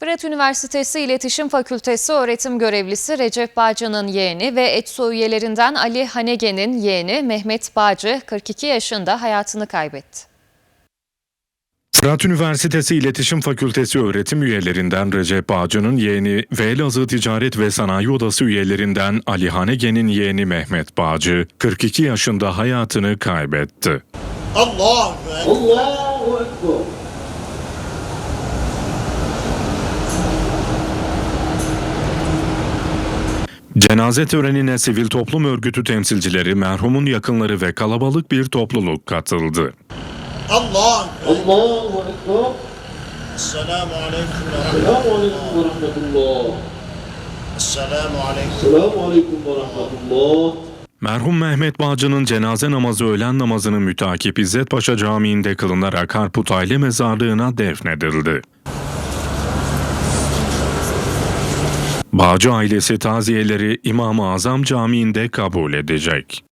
Fırat Üniversitesi İletişim Fakültesi öğretim görevlisi Recep Bağcı'nın yeğeni ve ETSO üyelerinden Ali Hanege'nin yeğeni Mehmet Bağcı 42 yaşında hayatını kaybetti. Fırat Üniversitesi İletişim Fakültesi öğretim üyelerinden Recep Bağcı'nın yeğeni ve Elazığ Ticaret ve Sanayi Odası üyelerinden Ali Hanege'nin yeğeni Mehmet Bağcı 42 yaşında hayatını kaybetti. Allahu Ekber. Allahu Ekber. Cenaze törenine sivil toplum örgütü temsilcileri, merhumun yakınları ve kalabalık bir topluluk katıldı. Allah! Allahu Esselamu Aleyküm ve Rahmetullah! Esselamu Aleyküm ve Rahmetullah! Merhum Mehmet Bağcı'nın cenaze namazı öğlen namazının mütakip İzzet Paşa Camii'nde kılınarak Harput Aile Mezarlığı'na defnedildi. Bağcı ailesi taziyeleri İmam-ı Azam Camii'nde kabul edecek.